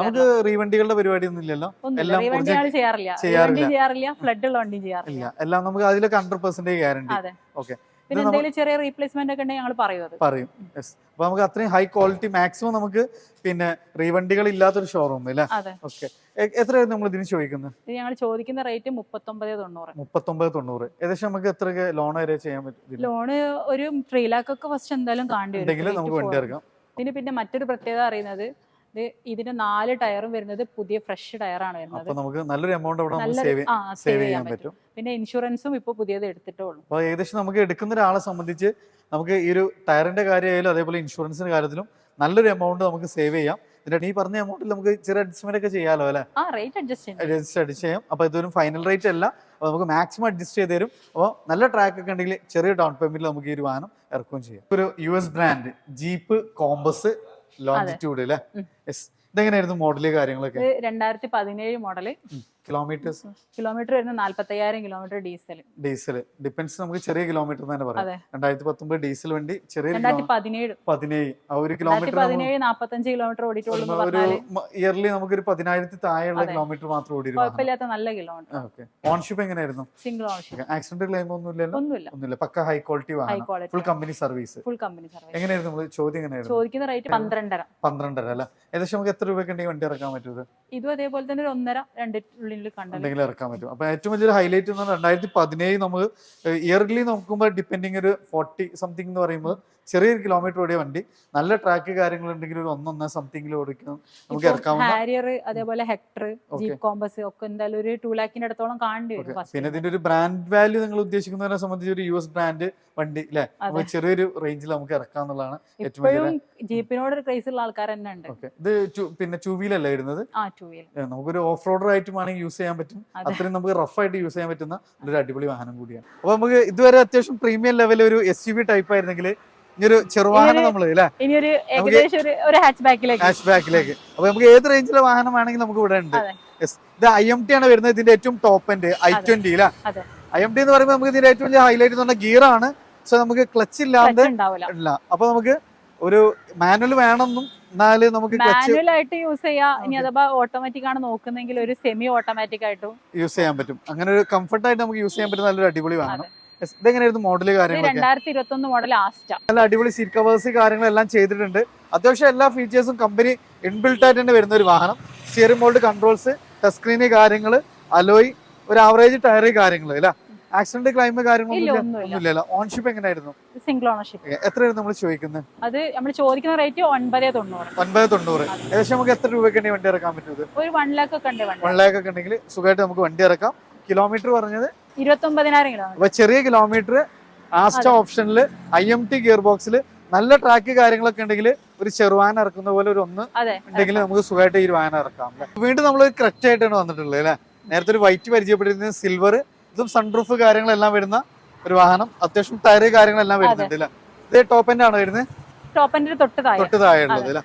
നമുക്ക് റീവണ്ടികളുടെ പരിപാടി ഒന്നും ഇല്ലല്ലോ എല്ലാം ചെയ്യാറില്ല. ചെയ്യാറില്ല. ഫ്ലഡ് ഉള്ള വണ്ടി ചെയ്യാറില്ല. എല്ലാം നമുക്ക് അതിലൊക്കെ ഹൺഡ്രഡ് പെർസെന്റേജ് ഗ്യാരണ്ടി ഓക്കെ പിന്നെ എന്തെങ്കിലും ചെറിയ റീപ്ലേസ്മെന്റ് ഒക്കെ ഉണ്ടെങ്കിൽ ഞങ്ങൾ പറയും പറയും. അപ്പൊ നമുക്ക് അത്രയും ഹൈ ക്വാളിറ്റി മാക്സിമം നമുക്ക് പിന്നെ റീവണ്ടികൾ ഇല്ലാത്തൊരു ഷോറൂം അല്ലേ ഓക്കെ എത്രയായിരുന്നു നമ്മൾ ഇതിന് ചോദിക്കുന്നത്? ഞങ്ങൾ ചോദിക്കുന്ന റേറ്റ് മുപ്പത്തൊമ്പത് തൊണ്ണൂറ്. മുപ്പത്തൊമ്പത് തൊണ്ണൂറ്. ഏകദേശം നമുക്ക് എത്ര ലോൺ വരെ ചെയ്യാൻ പറ്റും ലോണ് ഒരു ത്രീ ലാക്ക് ഒക്കെ ഫസ്റ്റ് എന്തായാലും കാണേണ്ടി വരും നമുക്ക് വണ്ടി ഇറക്കാം ഇതിന് പിന്നെ മറ്റൊരു പ്രത്യേകത അറിയുന്നത് ഇത് ഇതിന് നാല് ടയറും വരുന്നത് പുതിയ ഫ്രഷ് ടയറാണ് വരുന്നത്. അപ്പൊ നമുക്ക് നല്ലൊരു എമൗണ്ട് അവിടെ സേവ് സേവ് ചെയ്യാൻ പറ്റും. പിന്നെ ഇൻഷുറൻസും ഇപ്പൊ പുതിയത് എടുത്തിട്ടേ ഉള്ളൂ അപ്പോൾ ഏകദേശം നമുക്ക് എടുക്കുന്ന ഒരാളെ സംബന്ധിച്ച് നമുക്ക് ഈ ഒരു ടയറിന്റെ കാര്യമായാലും അതേപോലെ ഇൻഷുറൻസിന്റെ കാര്യത്തിലും നല്ലൊരു എമൗണ്ട് നമുക്ക് സേവ് ചെയ്യാം. ഇതിന്റെ ഈ പറഞ്ഞ എമൗണ്ടിൽ നമുക്ക് ചെറിയ അഡ്ജസ്റ്റ്മെന്റ് ഒക്കെ ചെയ്യാലോ അല്ലെ? അഡ്ജസ്റ്റ് അഡ്ജസ്റ്റ് ചെയ്യാം. അപ്പൊ ഇതൊരു ഫൈനൽ റേറ്റ് അല്ല. അപ്പോൾ നമുക്ക് മാക്സിമം അഡ്ജസ്റ്റ് ചെയ്ത് തരും. അപ്പോൾ നല്ല ട്രാക്ക് ഒക്കെ ഉണ്ടെങ്കിൽ ചെറിയ ഡൗൺ പേയ്മെന്റിൽ നമുക്ക് ഈ ഒരു വാഹനം ഇറക്കുകയും ചെയ്യാം. ഒരു U S brand Jeep Compass Longitude അല്ലേ? ഇതെങ്ങനെയായിരുന്നു മോഡൽ കാര്യങ്ങളൊക്കെ? രണ്ടായിരത്തി പതിനേഴ് മോഡൽ കിലോമീറ്റേഴ്സ് കിലോമീറ്റർ വരുന്ന നാല്പത്തയ്യായിരം കിലോമീറ്റർ ഡീസൽ ഡീസൽ ഡിപ്പെൻസ് നമുക്ക് ചെറിയ കിലോമീറ്റർ തന്നെ പറയാം. രണ്ടായിരത്തി പത്തൊമ്പത് ഡീസൽ വണ്ടി ചെറിയ രണ്ടായിരത്തി പതിനേഴ് പതിനേഴ്. ആ ഒരു കിലോമീറ്റർ പതിനേഴ് നാപ്പത്തഞ്ച് കിലോമീറ്റർ ഓടിയിട്ടുള്ളൂ ഒരു ഇയർലി നമുക്ക് ഒരു പതിനായിരത്തി താഴെയുള്ള കിലോമീറ്റർ മാത്രം ഓടി കുഴപ്പമില്ലാത്ത നല്ല കിലോമീറ്റർ ഓക്കെ ഓൺഷിപ്പ് എങ്ങനെയായിരുന്നു? സിംഗിൾ ഓൺഷിപ്പ് ആക്സിഡന്റ് ക്ലെയിം ഒന്നും ഇല്ലല്ലോ? ഒന്നുമില്ല. ഒന്നുമില്ല. പക്ക ഹൈ ക്വാളിറ്റി വാഹനം. Full company service full company service എങ്ങനെയായിരുന്നു നമ്മൾ ചോദ്യം എങ്ങനെയായിരുന്നു? ചോദിക്കുന്ന റേറ്റ് പന്ത്രണ്ടര. പന്ത്രണ്ടര അല്ല? ഏകദേശം നമുക്ക് എത്ര രൂപയ്ക്ക് ഉണ്ടെങ്കിൽ വണ്ടി ഇറക്കാൻ പറ്റുന്നത്? ഇതും അതേപോലെ തന്നെ ഒരു ഒന്നര രണ്ടിനുള്ളിൽ ഉണ്ടെങ്കിൽ ഇറക്കാൻ പറ്റും. അപ്പൊ ഏറ്റവും വലിയൊരു ഹൈലൈറ്റ് എന്ന് പറഞ്ഞാൽ രണ്ടായിരത്തി പതിനേഴ് നമ്മൾ ഇയർലി നോക്കുമ്പോൾ ഡിപ്പെൻഡിങ് ഒരു ഫോർട്ടി സംതിങ് എന്ന് പറയുമ്പോൾ ചെറിയൊരു കിലോമീറ്റർ ഓടിയ വണ്ടി. നല്ല ട്രാക്ക് കാര്യങ്ങൾ ഉണ്ടെങ്കിൽ ഒരു ഒന്നൊന്ന് സംതിങ്ങിൽ ഓടിക്കണം നമുക്ക് ഇറക്കാവുന്ന ഹാരിയർ അതേപോലെ ഹെക്ടർ ജീപ്പ് കോമ്പസ് ഒക്കെ എന്തായാലും ഒരു ടൂ ലാഖിന്റെ അടുത്തോളം കാണേണ്ടി വരും. പിന്നെ ഇതിന്റെ ഒരു ബ്രാൻഡ് വാല്യൂ നിങ്ങൾ ഉദ്ദേശിക്കുന്നതിനെ സംബന്ധിച്ച് ഒരു യു എസ് ബ്രാൻഡ് വണ്ടി അല്ലെ നമുക്ക് ചെറിയൊരു റേഞ്ചിൽ നമുക്ക് ഇറക്കാം എന്നുള്ളതാണ് ഏറ്റവും വലിയ ഇപ്പോഴും ജീപ്പിനോട് ഒരു ക്രൈസ് ഉള്ള ആൾക്കാർ തന്നെ ഉണ്ട്. ഓക്കെ ഇത് two- പിന്നെ ടൂ വീലല്ല വരുന്നത് ആ ടൂ വീലർ ഏ, നമുക്കൊരു ഓഫ് റോഡർ ആയിട്ട് വേണമെങ്കിൽ യൂസ് ചെയ്യാൻ പറ്റും. അതെ. അത്രയും നമുക്ക് റഫ് ആയിട്ട് യൂസ് ചെയ്യാൻ പറ്റുന്ന ഒരു അടിപൊളി വാഹനം കൂടിയാണ്. അപ്പൊ നമുക്ക് ഇതുവരെ അത്യാവശ്യം പ്രീമിയം ലെവലിൽ ഒരു എസ് യു വി ടൈപ്പ് ആയിരുന്നെങ്കിൽ ഇനിയൊരു ചെറുവാഹനം നമ്മൾ അല്ലെ? ഇനി ഒരു ഏകദേശം ഒരു ഹാച്ച് ബാക്കിലേക്ക് അപ്പൊ നമുക്ക് ഏത് റേഞ്ചിലെ വാഹനം വേണമെങ്കിൽ നമുക്ക് ഇവിടെ ഉണ്ട്. ഇത് ഐ എം ടി ആണ് വരുന്നത് ഇതിന്റെ ഏറ്റവും ടോപ്പ് എൻഡ് ഐ. ട്വന്റി അല്ലെ. ഐ എം ടി എന്ന് പറയുമ്പോൾ നമുക്ക് ഇതിന്റെ ഏറ്റവും വലിയ ഹൈലൈറ്റ് എന്ന് പറഞ്ഞാൽ ഗിയറാണ് സോ നമുക്ക് ക്ലച്ച് ഇല്ലാണ്ട് ഇല്ല. അപ്പൊ നമുക്ക് ഒരു മാനുവൽ വേണമെന്നും എന്നാൽ നമുക്ക് മാനുവൽ ആയിട്ട് യൂസ് ചെയ്യാം. ഇനി അഥവാ ഓട്ടോമാറ്റിക് ആണ് നോക്കുന്നെങ്കിൽ ഒരു സെമി ഓട്ടോമാറ്റിക് ആയിട്ടും. യൂസ് ചെയ്യാൻ പറ്റും. അങ്ങനെ ഒരു കംഫർട്ട് ആയിട്ട് നമുക്ക് യൂസ് ചെയ്യാൻ പറ്റുന്ന നല്ലൊരു അടിപൊളി വാഹനം. Yes. ഇതെങ്ങനെയായിരുന്നു മോഡൽ കാര്യങ്ങളൊക്കെ? രണ്ടായിരത്തി ഇരുപത്തി ഒന്ന് മോഡൽ ആസ്റ്റ നല്ല അടിപൊളി സീറ്റ് കവേഴ്സ് കാര്യങ്ങളെല്ലാം ചെയ്തിട്ടുണ്ട്. അത്യാവശ്യം എല്ലാ ഫീച്ചേഴ്സും കമ്പനി ഇൻബിൽട്ട് ആയിട്ട് തന്നെ വരുന്ന ഒരു വാഹനം. Steering mould controls touch screen കാര്യങ്ങൾ അലോയ് ഒരു ആവറേജ് ടയർ കാര്യങ്ങൾ അല്ല? ആക്സിഡന്റ് ക്ലൈം ഇല്ല കാര്യങ്ങളൊന്നും ഒന്നുമില്ല. ഒന്നുമില്ലല്ലോ ഓൺഷിപ്പ് എങ്ങനെയായിരുന്നു? സിംഗിൾ ഓണർഷിപ്പ് എത്രയാണ് എത്രയായിരുന്നു നമ്മൾ ചോദിക്കുന്നത്? അത് നമ്മൾ ചോദിക്കുന്ന റേറ്റ് ഒൻപത് തൊണ്ണൂറ്. ഒൻപത് തൊണ്ണൂറ്. ഏകദേശം നമുക്ക് എത്ര രൂപയ്ക്ക് വണ്ടി ഇറക്കാൻ പറ്റുന്നത് ഒരു വൺ ലാക്ക് ഒക്കെ വൺ ലാക്ക് ഒക്കെ ഉണ്ടെങ്കിൽ സുഖമായിട്ട് നമുക്ക് വണ്ടി ഇറക്കാം. കിലോമീറ്റർ പറഞ്ഞത്? കിലോമീറ്റർ അപ്പൊ ചെറിയ കിലോമീറ്റർ ആസ്റ്റ ഓപ്ഷനിൽ ഐ എം ടി ഗിയർ ബോക്സിൽ നല്ല ട്രാക്ക് കാര്യങ്ങളൊക്കെ ഉണ്ടെങ്കിൽ ഒരു ചെറുവാൻ ഇറക്കുന്ന പോലെ ഒരു ഒന്ന് ഉണ്ടെങ്കിൽ നമുക്ക് സുഖമായിട്ട് ഈ വാഹനം ഇറക്കാം വീണ്ടും നമ്മൾ കറക്റ്റ് ആയിട്ടാണ് വന്നിട്ടുള്ളത് അല്ലെ? നേരത്തെ ഒരു വൈറ്റ് പരിചയപ്പെട്ടിരുന്നത് സിൽവർ ഇതും സൺറൂഫ് കാര്യങ്ങളെല്ലാം വരുന്ന ഒരു വാഹനം അത്യാവശ്യം ടയർ കാര്യങ്ങളെല്ലാം വരുന്നുണ്ട് അല്ലെ? ഇത് ടോപ്പ് എൻഡ് ആണ് വരുന്നത്? ടോപ്പ് തൊട്ട് താഴെ. തൊട്ട് താഴെ ഉള്ളത് അല്ലെ?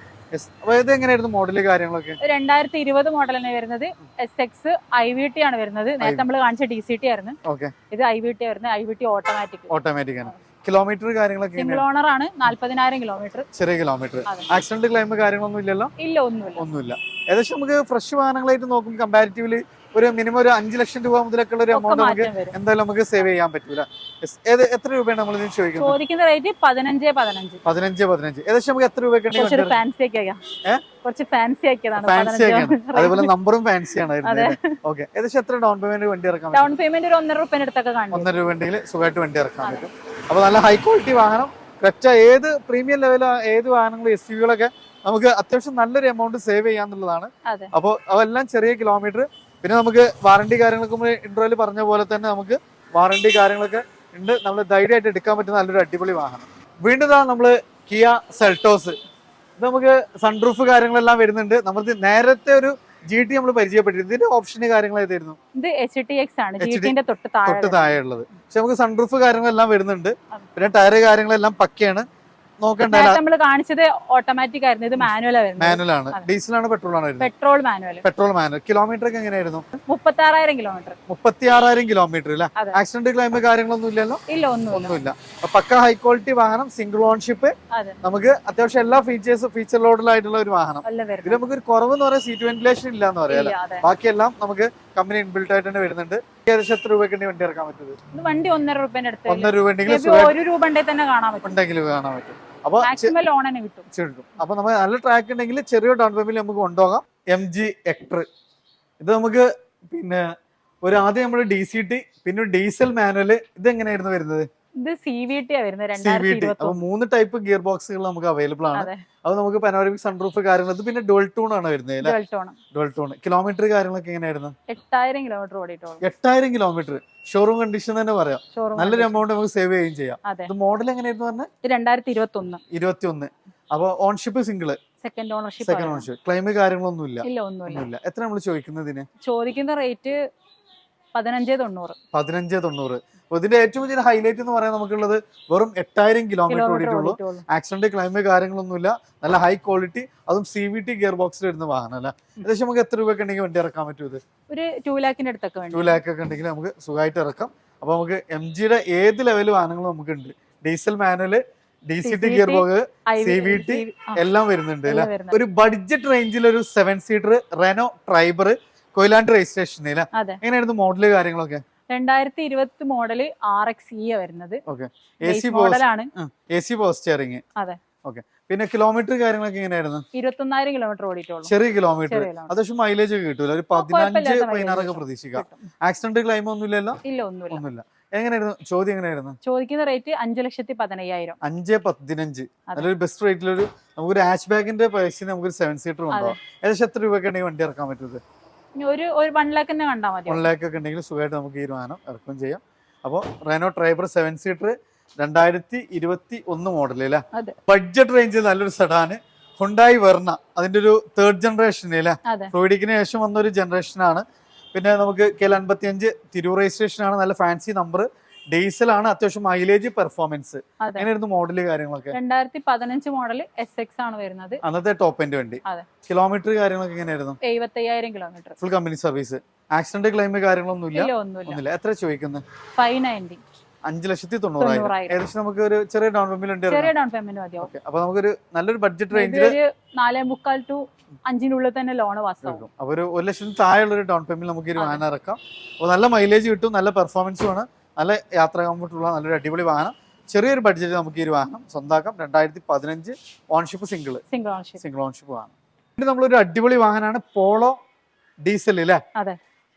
അപ്പൊ ഇത് എങ്ങനെയായിരുന്നു മോഡൽ കാര്യങ്ങളൊക്കെ? രണ്ടായിരത്തി ഇരുപത് മോഡൽ തന്നെ വരുന്നത്. S X I V T ആണ് വരുന്നത്. നേരത്തെ നമ്മൾ കാണിച്ച ഡി സി ടി ആയിരുന്നു. ഓക്കെ ഇത് ഐ വി ടി ആയിരുന്നു. I V T automatic automatic ആണ്. കിലോമീറ്റർ കാര്യങ്ങളൊക്കെ സിംഗിൾ? ഓണർ ആണ്. നാല്പതിനായിരം കിലോമീറ്റർ ചെറിയ കിലോമീറ്റർ ആക്സിഡന്റ് ക്ലെയിം കാര്യങ്ങളൊന്നും ഇല്ലല്ലോ? ഇല്ല ഒന്നുമില്ല. ഒന്നുമില്ല. ഏകദേശം നമുക്ക് ഫ്രഷ് വാഹനങ്ങളായിട്ട് നോക്കും കമ്പാരിറ്റീവ്ലി ഒരു മിനിമം ഒരു അഞ്ച് ലക്ഷം രൂപ മുതലൊക്കെ ഉള്ള ഒരു എമൗണ്ട് നമുക്ക് എന്തായാലും നമുക്ക് സേവ് ചെയ്യാൻ പറ്റൂല. എത്ര രൂപയാണ് നമ്മൾ ഇതിന് ചോദിക്കുന്നത്? ചോദിക്കുന്ന റേറ്റ് പതിനഞ്ച് പതിനഞ്ച്. പതിനഞ്ച് പതിനഞ്ച്. ഏകദേശം നമുക്ക് എത്ര രൂപയൊക്കെ ഫാൻസി ആക്കിയാ കുറച്ച് ഫാൻസി ആക്കിയതാണ് ഫാൻസി ഒക്കെയാണ് അതുപോലെ നമ്പറും ഫാൻസി ആണ് ഓക്കെ ഏകദേശം എത്ര ഡൗൺ പേയ്മെന്റ് വണ്ടി ഇറക്കാം ഡൗൺ പേയ്മെന്റ് ഒരു ഒന്നര രൂപ അടുത്തൊക്കെ കാണും. ഒന്നര രൂപ ഉണ്ടെങ്കിൽ സുഖമായിട്ട് വണ്ടി ഇറക്കാൻ പറ്റും. അപ്പൊ നല്ല ഹൈ ക്വാളിറ്റി വാഹനം. ക്രെറ്റ ഏത് പ്രീമിയം ലെവൽ ഏത് വാഹനങ്ങളും എസ് യുകളൊക്കെ നമുക്ക് അത്യാവശ്യം നല്ലൊരു എമൗണ്ട് സേവ് ചെയ്യാന്നുള്ളതാണ്. അപ്പോൾ അതെല്ലാം ചെറിയ കിലോമീറ്റർ പിന്നെ നമുക്ക് വാറണ്ടി കാര്യങ്ങളൊക്കെ ഇൻട്രോയിൽ പറഞ്ഞ പോലെ തന്നെ നമുക്ക് വാറണ്ടി കാര്യങ്ങളൊക്കെ ഉണ്ട്. നമ്മൾ ധൈര്യമായിട്ട് എടുക്കാൻ പറ്റുന്ന നല്ലൊരു അടിപൊളി വാഹനം. വീണ്ടും ഇതാണ് നമ്മൾ കിയ സെൽട്ടോസ് ഇത് നമുക്ക് സൺറൂഫ് കാര്യങ്ങളെല്ലാം വരുന്നുണ്ട്. നമ്മൾ നേരത്തെ ഒരു ജി ടി നമ്മൾ പരിചയപ്പെട്ടിരുന്നു. ഇതിന്റെ ഓപ്ഷന് കാര്യങ്ങൾ ഏതായിരുന്നു ഇത് എച്ച് ടി എക്സ് ആണ്. HT ജിടിന്റെ തൊട്ട് താഴെ ഉള്ളത് പക്ഷെ നമുക്ക് സൺറൂഫ് കാര്യങ്ങളെല്ലാം വരുന്നുണ്ട്. പിന്നെ ടയർ കാര്യങ്ങളെല്ലാം പക്കയാണ്. നമ്മൾ കാണിച്ചത് ഓട്ടോമാറ്റിക് ആയിരുന്നു. ഇത് വരുന്നത് മാനുവൽ ആണ്. ഡീസൽ ആണ് പെട്രോൾ ആണ് petrol manual petrol manual kilometre ഒക്കെ എങ്ങനെയായിരുന്നു? മുപ്പത്തി ആറായിരം കിലോമീറ്റർ മുപ്പത്തി ആറായിരം കിലോമീറ്റർ അല്ലേ. ആക്സിഡന്റ് ക്ലൈം കാര്യങ്ങളൊന്നും ഇല്ലല്ലോ? ഇല്ല ഒന്നുമില്ല. പക്ക ഹൈ ക്വാളിറ്റി വാഹനം സിംഗിൾ ഓൺഷിപ്പ് നമുക്ക് അത്യാവശ്യം എല്ലാ ഫീച്ചേഴ്സ് ഫീച്ചർ ലോഡിലായിട്ടുള്ള ഒരു വാഹനം. ഇതിൽ നമുക്ക് ഒരു കുറവ് എന്ന് പറയാൻ സീറ്റ് വെന്റിലേഷൻ ഇല്ല എന്ന് പറയാം ബാക്കിയെല്ലാം നമുക്ക് കമ്പനി ഇൻബിൽട്ട് ആയിട്ട് തന്നെ വരുന്നുണ്ട്. ഏകദേശം എത്ര രൂപയ്ക്ക് വണ്ടി ഇറക്കാൻ പറ്റുന്നത് വണ്ടി ഒന്നര രൂപ ഒന്നര രൂപ ഉണ്ടെങ്കിൽ ഒരു രൂപ ഉണ്ടെങ്കിൽ തന്നെ കാണാൻ പറ്റും. ഉണ്ടെങ്കിൽ കാണാൻ പറ്റും. അപ്പൊ മാക്സിമം ലോൺ തന്നെ കിട്ടും. കിട്ടും അപ്പൊ നമുക്ക് നല്ല ട്രാക്ക് ഉണ്ടെങ്കിൽ ചെറിയ ഡൗൺ പേയ്മെന്റ് നമുക്ക് കൊണ്ടുപോകാം. എം ജി എക്ടർ ഇത് നമുക്ക് പിന്നെ ഒരു ആദ്യം നമ്മൾ ഡി സി ടി പിന്നെ ഡീസൽ മാനുവൽ ഇത് എങ്ങനെയായിരുന്നു വരുന്നത്? ഇത് സി വി ടി ആ വരുന്നത് രണ്ടായിരത്തി അപ്പൊ മൂന്ന് ടൈപ്പ് ഗിയർ ബോക്സുകൾ നമുക്ക് അവൈലബിൾ ആണ്. അതെ. നമുക്ക് പനോരമിക് സൺറൂഫ് കാര്യങ്ങൾ ഇത് പിന്നെ ഡുവൽ ടൂൺ ആണ് വരുന്നത് ഡുവൽ ടൂൺ കിലോമീറ്റർ കാര്യങ്ങളൊക്കെ എങ്ങനെയായിരുന്നു? എട്ടായിരം കിലോമീറ്റർ ഓടിയിട്ടുള്ളൂ. എട്ടായിരം കിലോമീറ്റർ ഷോറൂം കണ്ടീഷൻ തന്നെ പറയാം. നല്ലൊരു എമൗണ്ട് നമുക്ക് സേവ് ചെയ്യുകയും ചെയ്യാം. ഇത് മോഡൽ എങ്ങനെയായിരുന്നു പറഞ്ഞത് രണ്ടായിരത്തി ഇരുപത്തി ഒന്ന് ഇരുപത്തി ഒന്ന് അപ്പൊ ownership single second ownership second ownership claim കാര്യങ്ങളൊന്നും ഇല്ല ഇല്ല ഒന്നുമില്ല. എത്ര നമ്മൾ ചോദിക്കുന്നതിന് ചോദിക്കുന്ന റേറ്റ് പതിനഞ്ച് തൊണ്ണൂറ്. പതിനഞ്ച് തൊണ്ണൂറ്. ഇതിന്റെ ഏറ്റവും വലിയ ഹൈലൈറ്റ് എന്ന് പറയാൻ നമുക്കുള്ളത് വെറും എട്ടായിരം കിലോമീറ്റർ ഓടിയിട്ടുള്ളൂ. ആക്സിഡന്റ് ക്ലൈം കാര്യങ്ങളൊന്നുമില്ല. നല്ല ഹൈ ക്വാളിറ്റി അതും സി വി ടി ഗിയർ ബോക്സിൽ വരുന്ന വാഹനം അല്ല? ഏകദേശം നമുക്ക് എത്ര രൂപയൊക്കെ ഉണ്ടെങ്കിൽ വണ്ടി ഇറക്കാൻ പറ്റും ഇത്? ഒരു ടൂ ലാഖിന്റെ അടുത്തൊക്കെ ടു ലാഖ് ഒക്കെ ഉണ്ടെങ്കിൽ നമുക്ക് സുഖമായിട്ട് ഇറക്കാം. അപ്പൊ നമുക്ക് എം ജിയുടെ ഏത് ലെവൽ വാഹനങ്ങളും നമുക്ക് ഉണ്ട് diesel manual D C T gear box C V T എല്ലാം വരുന്നുണ്ട് അല്ലെ? ഒരു ബഡ്ജറ്റ് റേഞ്ചിൽ ഒരു seven seater Renault Triber Koyilandy registration എങ്ങനെയായിരുന്നു മോഡൽ കാര്യങ്ങളൊക്കെ? രണ്ടായിരത്തി ഇരുപത്തി മോഡൽ ആർ എക്സ് ഇ വരുന്നത്. എ സി മോഡലാണ് എ സി പോസ്റ്റ് അതെ. ഓക്കെ പിന്നെ കിലോമീറ്റർ കാര്യങ്ങളൊക്കെ എങ്ങനെയായിരുന്നു? ഇരുപത്തൊന്നായിരം കിലോമീറ്റർ ഓടിയിട്ടുള്ളൂ. ചെറിയ കിലോമീറ്റർ. അത്യാവശ്യം മൈലേജ് ഒക്കെ കിട്ടൂല. ഒരു പതിനഞ്ച് പതിനാറൊക്കെ പ്രതീക്ഷിക്കാം. ആക്സിഡന്റ് ക്ലൈം ഒന്നും ഇല്ലല്ലോ? ഇല്ല ഒന്നുമില്ല. എങ്ങനെയായിരുന്നു? ചോദ്യം എങ്ങനെയായിരുന്നു? ചോദിക്കുന്ന റേറ്റ് അഞ്ചു ലക്ഷത്തി പതിനയ്യായിരം അഞ്ച് പതിനഞ്ച് അതിലൊരു നല്ലൊരു ബെസ്റ്റ് റേറ്റിലൊരു നമുക്കൊരു ആഷ് ബാഗിന്റെ പൈസ നമുക്കൊരു സെവൻ സീറ്റർ ഉണ്ടോ? ഏകദേശം എത്ര രൂപയൊക്കെ ഉണ്ടെങ്കിൽ വണ്ടി ഇറക്കാൻ പറ്റുന്നത്? ഒരു ഒരു വൺ ലാക്ക് തന്നെ കണ്ടാൽ മതി വൺ ലാക്ക് ഒക്കെ ഉണ്ടെങ്കിൽ സുഖമായിട്ട് നമുക്ക് വാഹനം ഇറക്കുകയും ചെയ്യാം. അപ്പോൾ റെനോ ട്രൈബർ സെവൻ സീറ്റർ രണ്ടായിരത്തി ഇരുപത്തി ഒന്ന് മോഡൽ അല്ലേ ബഡ്ജറ്റ് റേഞ്ചിൽ നല്ലൊരു സെഡാന് ഹുണ്ടായി വെർണ അതിന്റെ ഒരു തേർഡ് ജനറേഷൻ അല്ലേ? ഫ്ലൂയിഡിക്കിന് ശേഷം വന്ന ഒരു ജനറേഷനാണ് പിന്നെ നമുക്ക് കെ അൻപത്തി അഞ്ച് തിരൂർ രജിസ്ട്രേഷൻ ആണ്. നല്ല ഫാൻസി നമ്പർ ഡീസൽ ആണ് അത്യാവശ്യം മൈലേജ് പെർഫോമൻസ് എങ്ങനെയായിരുന്നു മോഡൽ കാര്യങ്ങളൊക്കെ? രണ്ടായിരത്തി പതിനഞ്ച് മോഡൽ എസ് എക്സ് ആണ് വരുന്നത്. അന്നത്തെ ടോപ്പ് എൻഡ് വണ്ടി. കിലോമീറ്റർ കാര്യങ്ങളൊക്കെ എങ്ങനെയായിരുന്നു? എഴുപത്തയ്യായിരം kilometre full company service accident claim കാര്യങ്ങളൊന്നും ഇല്ല ഒന്നുമില്ല. എത്ര ചോദിക്കുന്നത് ഫൈവ് നയന്റി അഞ്ച് ലക്ഷത്തി തൊണ്ണൂറായിരം. ഏകദേശം നമുക്ക് ഒരു ചെറിയ ഡൗൺ പേയ്മെന്റ് ഉണ്ട് ചെറിയ ഡൗൺ പേയ്മെന്റ് മതിയോ? ഓക്കെ അപ്പൊ നമുക്കൊരു നല്ലൊരു ബഡ്ജറ്റ് റേഞ്ചിൽ ഒരു നാലേ മുക്കാൽ ടു അഞ്ചിനുള്ളിൽ തന്നെ ലോൺ കിട്ടും അപ്പൊ ഒരു ഒരു ലക്ഷത്തിന് താഴെയുള്ള ഒരു ഡൗൺ പേയ്മെന്റ് നമുക്ക് ഒരു വാഹനം ഇറക്കാം. അപ്പോൾ നല്ല മൈലേജ് കിട്ടും നല്ല പെർഫോമൻസും ആണ്. നല്ല യാത്ര കംഫർട്ടുള്ള നല്ലൊരു അടിപൊളി വാഹനം. ചെറിയൊരു ബഡ്ജറ്റിൽ നമുക്ക് ഈ ഒരു വാഹനം സ്വന്താക്കാം. രണ്ടായിരത്തി പതിനഞ്ച് ownership single single ownership single ownership വാഹനം. പിന്നെ നമ്മളൊരു അടിപൊളി വാഹനമാണ് പോളോ ഡീസൽ അല്ലേ.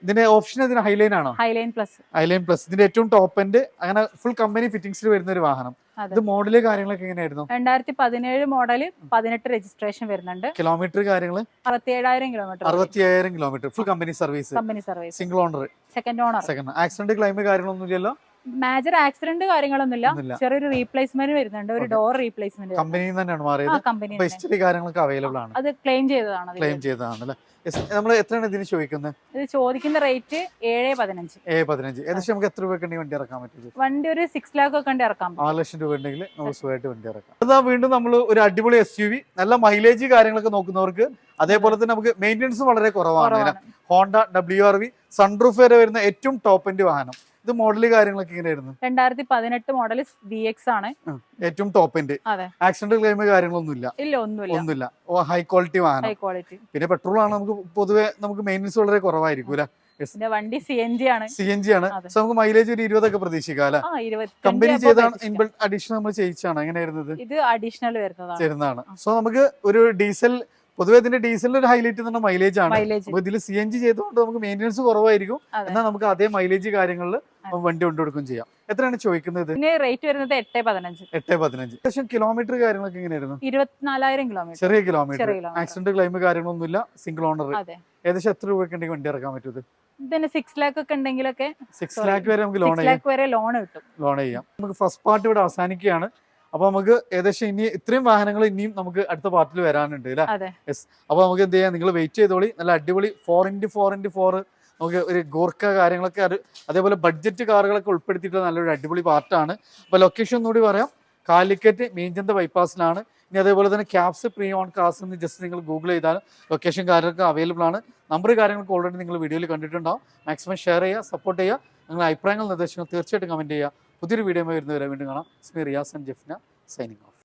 ഇതിന്റെ ഓപ്ഷൻ ഇതിന് ഹൈലൈൻ ആണോ? ഹൈലൈൻ പ്ലസ് ഹൈലൈൻ പ്ലസ് ഇതിന്റെ ഏറ്റവും ടോപ്പ് എൻഡ് അങ്ങനെ ഫുൾ കമ്പനി ഫിറ്റിംഗ്സിൽ വരുന്ന ഒരു വാഹനം. ഇത് മോഡൽ കാര്യങ്ങളൊക്കെ എങ്ങനെയായിരുന്നു? രണ്ടായിരത്തി പതിനേഴ് മോഡൽ പതിനെട്ട് രജിസ്ട്രേഷൻ വരുന്നുണ്ട്. കിലോമീറ്റർ കാര്യങ്ങൾ അറുപത്തിയേഴായിരം കിലോമീറ്റർ അറുപത്തി അയ്യായിരം kilometre full company service company service single owner second owner second accident claim കാര്യങ്ങളൊന്നും ഇല്ലല്ലോ? മേജർ ആക്സിഡന്റ് കാര്യങ്ങളൊന്നുമില്ല. ചെറിയൊരു റീപ്ലേസ്മെന്റ് വരുന്നുണ്ട്. ഒരു ഡോർ റീപ്ലേസ്മെന്റ് കമ്പനിയിൽ തന്നെയാണ് മാറിയത്. കമ്പനി ഹിസ്റ്ററി കാര്യങ്ങളൊക്കെ അവൈലബിൾ ആണ്. അത് ക്ലെയിം ചെയ്തതാണ് ക്ലെയിം ചെയ്തതാണ് നമ്മൾ എത്രയാണ് ഇതിന് ചോദിക്കുന്നത്? ഇത് ചോദിക്കുന്ന റേറ്റ് ഏഴ് പതിനഞ്ച്. ഏഴ് പതിനഞ്ച്. ഏകദേശം നമുക്ക് എത്ര രൂപ വണ്ടി ഇറക്കാൻ പറ്റും വണ്ടി ഒരു സിക്സ് ലാക്ക് ഒക്കെ പറ്റും. ആറ് ലക്ഷം രൂപ ഉണ്ടെങ്കിൽ നമുക്ക് സുഖമായിട്ട് വണ്ടി ഇറക്കാം. അതാ വീണ്ടും നമ്മൾ ഒരു അടിപൊളി എസ് യു വി നല്ല മൈലേജ് കാര്യങ്ങളൊക്കെ നോക്കുന്നവർക്ക് അതേപോലെ തന്നെ നമുക്ക് മെയിന്റെനൻസ് വളരെ കുറവാണ്. Honda W R V sunroof വരെ വരുന്ന ഏറ്റവും ടോപ്പ് എൻഡ് വാഹനം. ഇത് മോഡൽ കാര്യങ്ങളൊക്കെ എങ്ങനെയായിരുന്നു? രണ്ടായിരത്തി പതിനെട്ട് മോഡൽ വി എക്സ് ആണ്. ഏറ്റവും ടോപ്പ് എൻഡ് ആക്സിഡന്റ് ക്ലെയിം കാര്യങ്ങളൊന്നും ഇല്ല ഇല്ല ഒന്നുമില്ല. ഒന്നുമില്ല ഹൈ ക്വാളിറ്റി വാഹനം. ഹൈ ക്വാളിറ്റി പിന്നെ പെട്രോൾ ആണ് നമുക്ക് പൊതുവെ നമുക്ക് മെയിന്റെനൻസ് വളരെ കുറവായിരിക്കും വണ്ടി സി എൻ ജി ആണ്. സി എൻ ജി ആണ്. നമുക്ക് മൈലേജ് ഒരു ഇരുപതൊക്കെ പ്രതീക്ഷിക്കാം അല്ലെ? കമ്പനി ചെയ്താണ് ഇൻബിൾട്ട് അഡീഷൻ നമ്മൾ ചെയ്യിച്ചാണ് എങ്ങനെയായിരുന്നത് ഇത്? അഡീഷണൽ വരുന്നതാണ്. സോ നമുക്ക് ഒരു ഡീസൽ പൊതുവെ ഇതിന്റെ ഡീസലിന്റെ ഒരു ഹൈലൈറ്റ് എന്ന് പറഞ്ഞാൽ മൈലേജ് ആണ്. അപ്പൊ ഇതിൽ സി എൻ ജി ചെയ്തുകൊണ്ട് നമുക്ക് മെയിന്റെനൻസ് കുറവായിരിക്കും. എന്നാൽ നമുക്ക് അതേ മൈലേജ് കാര്യങ്ങളിൽ വണ്ടി കൊണ്ടുകൊടുക്കുകയും ചെയ്യാം. എത്രയാണ് ചോദിക്കുന്നത്? റേറ്റ് വരുന്നത് എട്ട് പതിനഞ്ച്. എട്ട് പതിനഞ്ച്. ഏകദേശം കിലോമീറ്റർ കാര്യങ്ങളൊക്കെ എങ്ങനെയായിരുന്നു? ഇരുപത്തിനാലായിരം കിലോമീറ്റർ ചെറിയ കിലോമീറ്റർ ആക്സിഡന്റ് ക്ലെയിം കാര്യങ്ങളൊന്നുമില്ല. സിംഗിൾ ഓണർ ഏകദേശം എത്ര രൂപയൊക്കെ ഉണ്ടെങ്കിൽ വണ്ടി ഇറക്കാൻ പറ്റും ഇതിന് സിക്സ് ലാക്ക് ഒക്കെ ഉണ്ടെങ്കിലൊക്കെ സിക്സ്. ലാക്ക് വരെ നമുക്ക് ലോൺ ലാക്ക് വരെ ലോൺ കിട്ടും. ലോൺ ചെയ്യാം. നമുക്ക് ഫസ്റ്റ് പാർട്ട് ഇവിടെ അവസാനിക്കുകയാണ്. അപ്പൊ നമുക്ക് ഏകദേശം ഇനി ഇത്രയും വാഹനങ്ങൾ ഇനിയും നമുക്ക് അടുത്ത പാർട്ടിൽ വരാനുണ്ട് അല്ലേ? യെസ് അപ്പൊ നമുക്ക് എന്ത് ചെയ്യാം? നിങ്ങൾ വെയിറ്റ് ചെയ്തോളി. നല്ല അടിപൊളി four into four into four നമുക്ക് ഒരു ഗോർക്ക കാര്യങ്ങളൊക്കെ അതേപോലെ ബഡ്ജറ്റ് കാറുകളൊക്കെ ഉൾപ്പെടുത്തിയിട്ടുള്ള നല്ലൊരു അടിപൊളി പാർട്ടാണ് അപ്പൊ ലൊക്കേഷൻ ഒന്നുകൂടി പറയാം. കാലിക്കറ്റ് മീഞ്ചന്ത ബൈപ്പാസിലാണ് ഇനി അതേപോലെ തന്നെ ക്യാപ്സ് പ്രീ ഓൺ കാസ് എന്ന് ജസ്റ്റ് നിങ്ങൾ ഗൂഗിൾ ചെയ്താലും ലൊക്കേഷൻ കാര്യങ്ങളൊക്കെ അവൈലബിൾ ആണ്. നമ്പർ കാര്യങ്ങളൊക്കെ ഓൾറെഡി നിങ്ങൾ വീഡിയോയിൽ കണ്ടിട്ടുണ്ടാവും. മാക്സിമം ഷെയർ ചെയ്യുക സപ്പോർട്ട് ചെയ്യുക. നിങ്ങളുടെ അഭിപ്രായങ്ങൾ നിർദ്ദേശങ്ങൾ തീർച്ചയായിട്ടും കമന്റ് ചെയ്യുക. പുതിയൊരു വീഡിയോ വരുന്നവരെ വീണ്ടും കാണാം. സ്മി റിയാസ് ആൻഡ് ജെഫ്ന സൈനിങ്